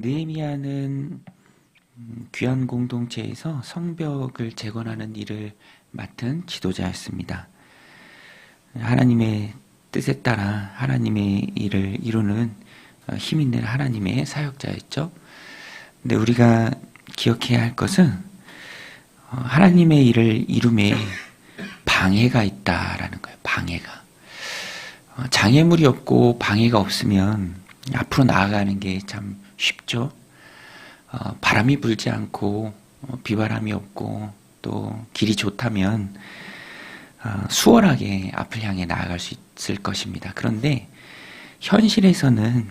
느헤미야는 음, 귀한 공동체에서 성벽을 재건하는 일을 맡은 지도자였습니다. 하나님의 뜻에 따라 하나님의 일을 이루는 어, 힘 있는 하나님의 사역자였죠. 근데 우리가 기억해야 할 것은 어, 하나님의 일을 이룸에 방해가 있다라는 거예요. 방해가. 어, 장애물이 없고 방해가 없으면 앞으로 나아가는 게 참 쉽죠. 어, 바람이 불지 않고 어, 비바람이 없고 또 길이 좋다면 어, 수월하게 앞을 향해 나아갈 수 있을 것입니다. 그런데 현실에서는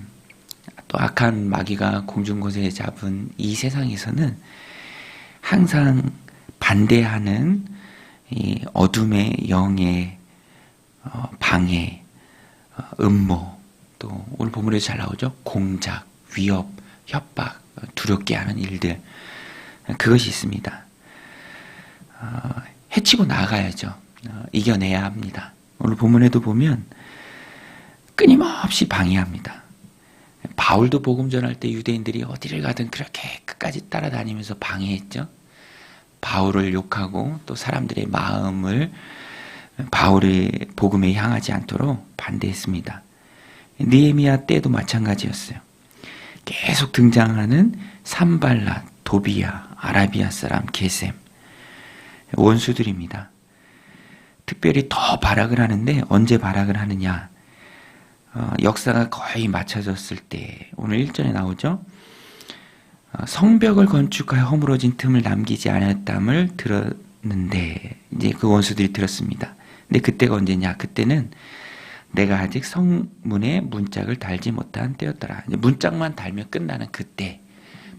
또 악한 마귀가 공중곳에 잡은 이 세상에서는 항상 반대하는 이 어둠의 영의 어, 방해, 어, 음모, 또 오늘 본문에서 잘 나오죠. 공작, 위협, 협박, 어, 두렵게 하는 일들 그것이 있습니다. 어, 해치고 나가야죠. 어, 이겨내야 합니다. 오늘 본문에도 보면 끊임없이 방해합니다. 바울도 복음 전할 때 유대인들이 어디를 가든 그렇게 끝까지 따라다니면서 방해했죠. 바울을 욕하고 또 사람들의 마음을 바울의 복음에 향하지 않도록 반대했습니다. 느헤미야 때도 마찬가지였어요. 계속 등장하는 산발라, 도비야, 아라비아 사람, 게셈 원수들입니다. 특별히 더 발악을 하는데 언제 발악을 하느냐? 어, 역사가 거의 맞춰졌을 때 오늘 1절에 나오죠. 어, 성벽을 건축하여 허물어진 틈을 남기지 않았담을 들었는데 이제 그 원수들이 들었습니다. 근데 그때가 언제냐? 그때는 내가 아직 성문에 문짝을 달지 못한 때였더라. 문짝만 달면 끝나는 그때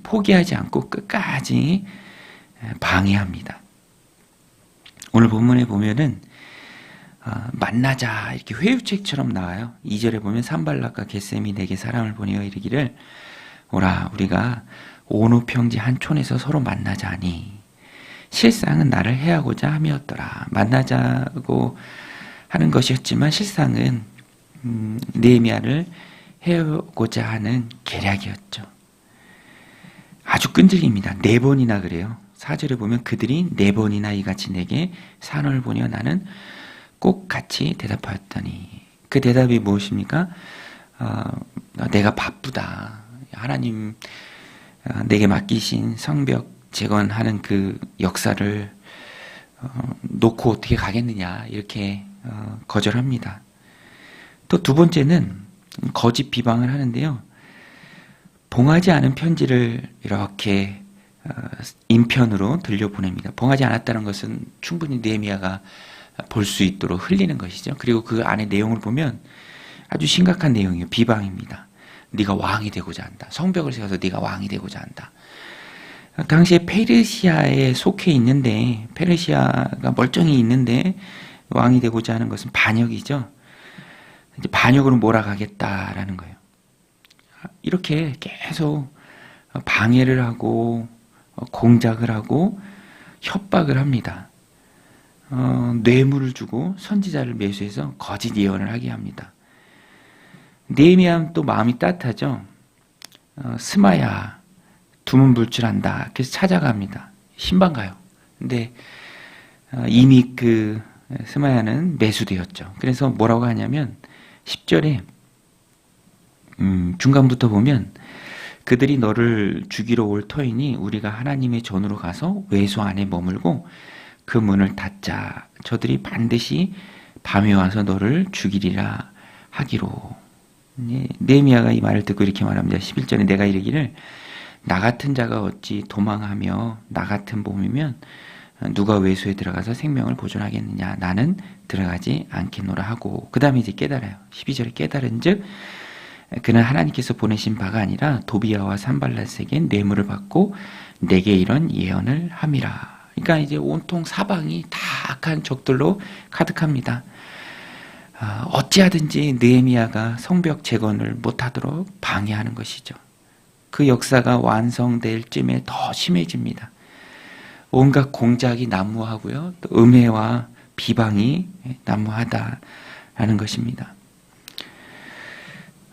포기하지 않고 끝까지 방해합니다. 오늘 본문에 보면은 어, 만나자 이렇게 회유책처럼 나와요. 2절에 보면 산발락과 게셈이 내게 사람을 보내어 이르기를 오라 우리가 온우 평지 한 촌에서 서로 만나자니 실상은 나를 해하고자 함이었더라. 만나자고 하는 것이었지만 실상은 음, 느헤미야를 해오고자 하는 계략이었죠. 아주 끈질깁니다. 네 번이나 그래요. 사절에 보면 그들이 네 번이나 이같이 내게 산을 보내어 나는 꼭 같이 대답하였더니 그 대답이 무엇입니까? 어, 내가 바쁘다. 하나님 어, 내게 맡기신 성벽 재건하는 그 역사를 어, 놓고 어떻게 가겠느냐 이렇게 어, 거절합니다. 또 두 번째는 거짓 비방을 하는데요. 봉하지 않은 편지를 이렇게 어, 인편으로 들려보냅니다. 봉하지 않았다는 것은 충분히 네미아가 볼 수 있도록 흘리는 것이죠. 그리고 그 안에 내용을 보면 아주 심각한 내용이에요. 비방입니다. 네가 왕이 되고자 한다. 성벽을 세워서 네가 왕이 되고자 한다. 당시에 페르시아에 속해 있는데 페르시아가 멀쩡히 있는데 왕이 되고자 하는 것은 반역이죠. 이제 반역으로 몰아가겠다라는 거예요. 이렇게 계속 방해를 하고 공작을 하고 협박을 합니다. 어, 뇌물을 주고 선지자를 매수해서 거짓 예언을 하게 합니다. 네미암 또 마음이 따뜻하죠. 어, 스마야 두문불출한다. 그래서 찾아갑니다. 신방 가요. 근데 어, 이미 그 스마야는 매수되었죠. 그래서 뭐라고 하냐면 10절에 음, 중간부터 보면 그들이 너를 죽이러 올 터이니 우리가 하나님의 전으로 가서 외소 안에 머물고 그 문을 닫자. 저들이 반드시 밤에 와서 너를 죽이리라 하기로. 네미야가 이 말을 듣고 이렇게 말합니다. 11절에 내가 이르기를 나 같은 자가 어찌 도망하며 나 같은 몸이면 누가 외소에 들어가서 생명을 보존하겠느냐. 나는 들어가지 않겠노라 하고. 그 다음에 이제 깨달아요. 12절에 깨달은 즉 그는 하나님께서 보내신 바가 아니라 도비아와 산발랏에게 뇌물을 받고 내게 이런 예언을 함이라. 그러니까 이제 온통 사방이 다 악한 적들로 가득합니다. 아, 어찌하든지 느헤미야가 성벽 재건을 못하도록 방해하는 것이죠. 그 역사가 완성될 쯤에 더 심해집니다. 온갖 공작이 난무하고요. 또 음해와 비방이 난무하다라는 것입니다.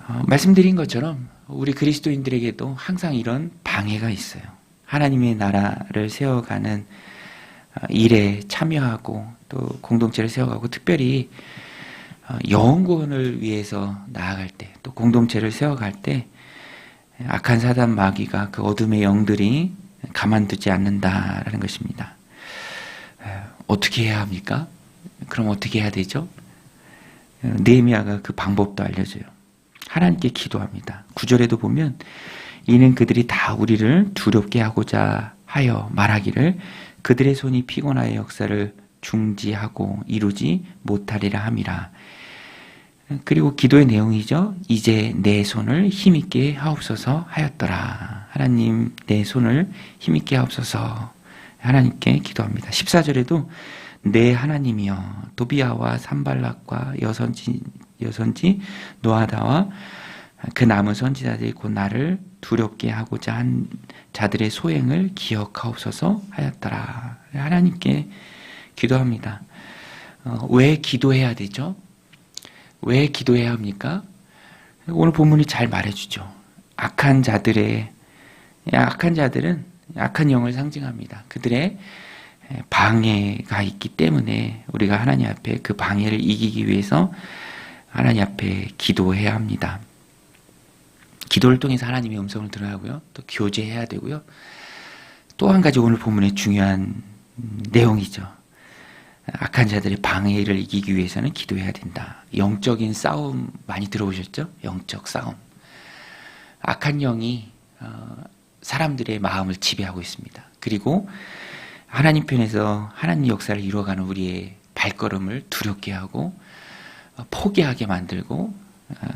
어, 말씀드린 것처럼 우리 그리스도인들에게도 항상 이런 방해가 있어요. 하나님의 나라를 세워가는 어, 일에 참여하고 또 공동체를 세워가고 특별히 어, 영혼구원을 위해서 나아갈 때 또 공동체를 세워갈 때 악한 사단 마귀가 그 어둠의 영들이 가만두지 않는다라는 것입니다. 에, 어떻게 해야 합니까? 그럼 어떻게 해야 되죠? 어, 느헤미야가 그 방법도 알려줘요. 하나님께 기도합니다. 구절에도 보면 이는 그들이 다 우리를 두렵게 하고자 하여 말하기를 그들의 손이 피곤하여 역사를 중지하고 이루지 못하리라 함이라. 그리고 기도의 내용이죠. 이제 내 손을 힘있게 하옵소서 하였더라. 하나님 내 손을 힘있게 하옵소서 하나님께 기도합니다. 14절에도 내 하나님이여 도비아와 산발락과 여선지 여선지 노아다와 그 남은 선지자들이 곧 나를 두렵게 하고자 한 자들의 소행을 기억하옵소서 하였더라. 하나님께 기도합니다. 어, 왜 기도해야 되죠? 왜 기도해야 합니까? 오늘 본문이 잘 말해주죠. 악한 자들의 악한 자들은 악한 영을 상징합니다. 그들의 방해가 있기 때문에 우리가 하나님 앞에 그 방해를 이기기 위해서 하나님 앞에 기도해야 합니다. 기도를 통해서 하나님의 음성을 들어야 하고요. 또 교제해야 되고요. 또 한 가지 오늘 본문의 중요한 내용이죠. 악한 자들의 방해를 이기기 위해서는 기도해야 된다. 영적인 싸움 많이 들어보셨죠? 영적 싸움. 악한 영이 어, 사람들의 마음을 지배하고 있습니다. 그리고 하나님 편에서 하나님 역사를 이루어가는 우리의 발걸음을 두렵게 하고 어, 포기하게 만들고 어,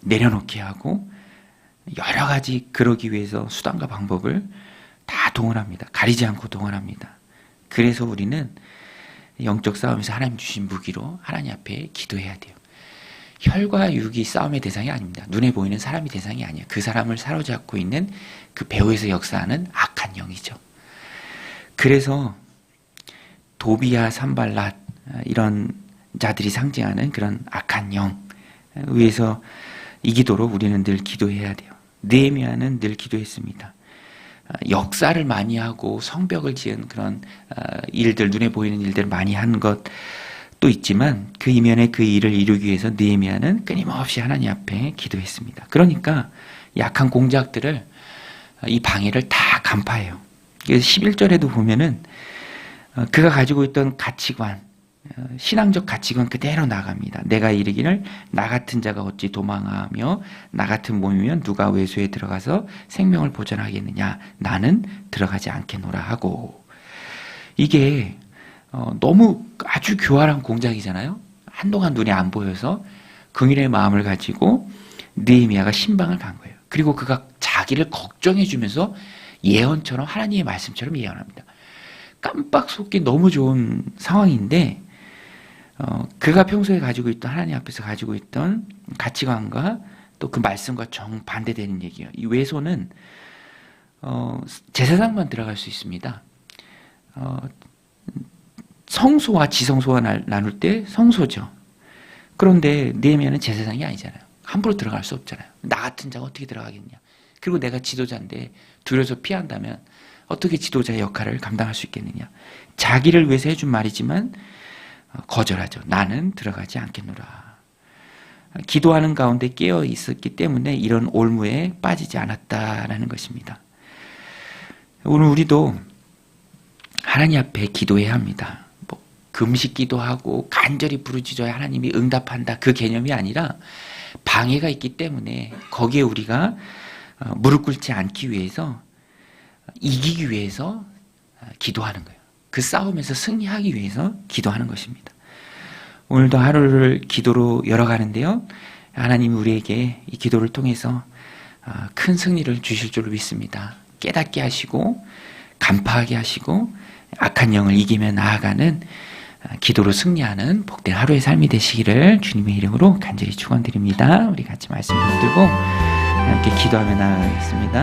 내려놓게 하고 여러 가지 그러기 위해서 수단과 방법을 다 동원합니다. 가리지 않고 동원합니다. 그래서 우리는 영적 싸움에서 하나님 주신 무기로 하나님 앞에 기도해야 돼요. 혈과 육이 싸움의 대상이 아닙니다. 눈에 보이는 사람이 대상이 아니야. 그 사람을 사로잡고 있는 그 배후에서 역사하는 악한 영이죠. 그래서 도비야 산발랏 이런 자들이 상징하는 그런 악한 영 위해서 이기도록 우리는 늘 기도해야 돼요. 느헤미야는 늘 기도했습니다. 역사를 많이 하고 성벽을 지은 그런 일들 눈에 보이는 일들 많이 한 것도 있지만 그 이면에 그 일을 이루기 위해서 느헤미야는 끊임없이 하나님 앞에 기도했습니다. 그러니까 약한 공작들을 이 방해를 다 간파해요. 그래서 11절에도 보면은 어, 그가 가지고 있던 가치관, 어, 신앙적 가치관 그대로 나갑니다. 내가 이르기를 나 같은 자가 어찌 도망하며 나 같은 몸이면 누가 외소에 들어가서 생명을 보존하겠느냐 나는 들어가지 않겠노라 하고 이게 어, 너무 아주 교활한 공작이잖아요. 한동안 눈에 안 보여서 긍일의 마음을 가지고 느헤미야가 신방을 간 거예요. 그리고 그가 자기를 걱정해 주면서 예언처럼 하나님의 말씀처럼 예언합니다. 깜빡 속기 너무 좋은 상황인데 어, 그가 평소에 가지고 있던 하나님 앞에서 가지고 있던 가치관과 또 그 말씀과 정반대되는 얘기예요. 이 외소는 어, 제사장만 들어갈 수 있습니다. 어, 성소와 지성소와 나 눌 때 성소죠. 그런데 느헤미야는 제사장이 아니잖아요. 함부로 들어갈 수 없잖아요. 나 같은 자가 어떻게 들어가겠냐. 그리고 내가 지도자인데 두려워서 피한다면 어떻게 지도자의 역할을 감당할 수 있겠느냐. 자기를 위해서 해준 말이지만 어, 거절하죠. 나는 들어가지 않겠노라. 기도하는 가운데 깨어 있었기 때문에 이런 올무에 빠지지 않았다라는 것입니다. 오늘 우리도 하나님 앞에 기도해야 합니다. 뭐 금식 기도하고 간절히 부르짖어야 하나님이 응답한다 그 개념이 아니라 방해가 있기 때문에 거기에 우리가 어, 무릎 꿇지 않기 위해서 이기기 위해서 어, 기도하는 거예요. 그 싸움에서 승리하기 위해서 기도하는 것입니다. 오늘도 하루를 기도로 열어가는데요. 하나님이 우리에게 이 기도를 통해서 어, 큰 승리를 주실 줄 믿습니다. 깨닫게 하시고 간파하게 하시고 악한 영을 이기며 나아가는 기도로 승리하는 복된 하루의 삶이 되시기를 주님의 이름으로 간절히 축원드립니다. 우리 같이 말씀 붙들고 함께 기도하며 나아가겠습니다.